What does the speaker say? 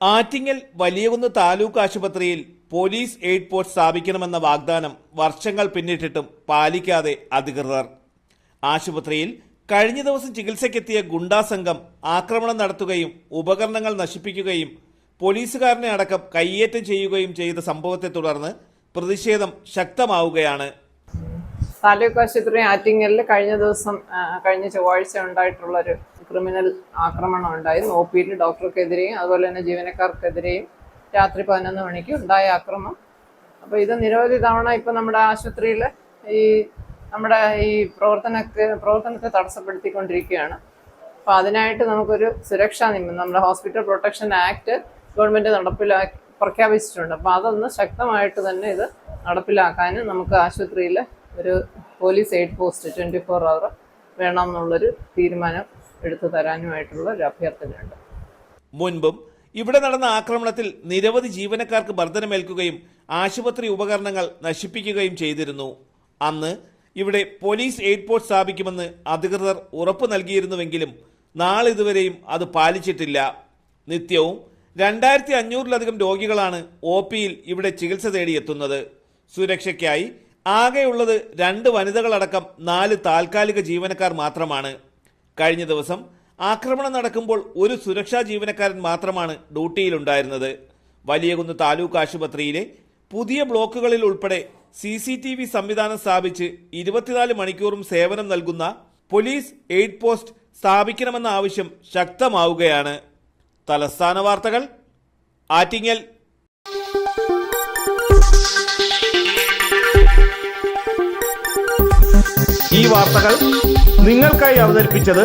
ആറ്റിങ്ങൽ വലിയകുന്ന് താലൂക്ക് ആശുപത്രിയിൽ police aid post സ്ഥാപിക്കണമെന്ന വാഗ്ദാനം വർഷങ്ങൾ പിന്നിട്ടിട്ടും പാലിക്കാതെ അധികൃതർ. ആശുപത്രിയിൽ കഴിഞ്ഞ ദിവസം ചികിത്സയ്ക്കെത്തിയ ഗുണ്ടാസംഘം ആക്രമണം നടത്തുകയും ഉപകരണങ്ങൾ നശിപ്പിക്കുകയും പോലീസുകാരനെ അടക്കം കയ്യേറ്റം ചെയ്യുകയും ചെയ്ത സംഭവത്തെ തുടർന്ന് പ്രതിഷേധം ശക്തമാവുകയാണ്. താലൂക്ക് ആശുപത്രി ആറ്റിങ്ങലിൽ കഴിഞ്ഞ ദിവസം കഴിഞ്ഞ ചൊവ്വാഴ്ച ഉണ്ടായിട്ടുള്ളൊരു ക്രിമിനൽ ആക്രമണം ഉണ്ടായി ഒ പിയിൽ ഡോക്ടർക്കെതിരെയും അതുപോലെ തന്നെ ജീവനക്കാർക്കെതിരെയും രാത്രി പതിനൊന്ന് മണിക്ക് ഉണ്ടായ ആക്രമം. അപ്പോൾ ഇത് നിരവധി തവണ ഇപ്പം നമ്മുടെ ആശുപത്രിയിൽ ഈ നമ്മുടെ ഈ പ്രവർത്തനത്തെ പ്രവർത്തനത്തെ തടസ്സപ്പെടുത്തിക്കൊണ്ടിരിക്കുകയാണ്. അപ്പോൾ അതിനായിട്ട് നമുക്കൊരു സുരക്ഷാ നിയമം നമ്മുടെ ഹോസ്പിറ്റൽ പ്രൊട്ടക്ഷൻ ആക്ട് ഗവൺമെന്റ് നടപ്പിലാക്കി പ്രഖ്യാപിച്ചിട്ടുണ്ട്. അപ്പോൾ അതൊന്ന് ശക്തമായിട്ട് തന്നെ ഇത് നടപ്പിലാക്കാനും നമുക്ക് ആശുപത്രിയിൽ ഒരു police aid post twenty four hour വേണമെന്നുള്ളൊരു തീരുമാനം എടുത്തു തരാനുമായിട്ടുള്ള ഒരു അഭ്യർത്ഥനയുണ്ട്. മുൻപും ഇവിടെ നടന്ന ആക്രമണത്തിൽ നിരവധി ജീവനക്കാർക്ക് മർദ്ദനമേൽക്കുകയും ആശുപത്രി ഉപകരണങ്ങൾ നശിപ്പിക്കുകയും ചെയ്തിരുന്നു. അന്ന് ഇവിടെ പോലീസ് എയ്ഡ് പോസ്റ്റ് സ്ഥാപിക്കുമെന്ന് അധികൃതർ ഉറപ്പു നൽകിയിരുന്നുവെങ്കിലും നാളിതുവരെയും അത് പാലിച്ചിട്ടില്ല. നിത്യവും രണ്ടായിരത്തി അഞ്ഞൂറിലധികം രോഗികളാണ് ഒ പിയിൽ ഇവിടെ ചികിത്സ തേടിയെത്തുന്നത്. സുരക്ഷയ്ക്കായി ആകെയുള്ളത് രണ്ട് വനിതകളടക്കം നാല് താൽക്കാലിക ജീവനക്കാർ മാത്രമാണ്. കഴിഞ്ഞ ദിവസം ആക്രമണം നടക്കുമ്പോൾ ഒരു സുരക്ഷാ ജീവനക്കാരൻ മാത്രമാണ് ഡ്യൂട്ടിയിലുണ്ടായിരുന്നത്. വലിയകുന്ന് താലൂക്ക് ആശുപത്രിയിലെ പുതിയ ബ്ലോക്കുകളിൽ ഉൾപ്പെടെ സി സി ടി വി സംവിധാനം സ്ഥാപിച്ച് ഇരുപത്തിനാല് മണിക്കൂറും സേവനം നൽകുന്ന പോലീസ് എയ്ഡ് പോസ്റ്റ് സ്ഥാപിക്കണമെന്ന ആവശ്യം ശക്തമാവുകയാണ്. തലസ്ഥാന വാർത്തകൾ ആറ്റിങ്ങൽ. ഈ വാർത്തകൾ നിങ്ങൾക്കായി അവതരിപ്പിച്ചത്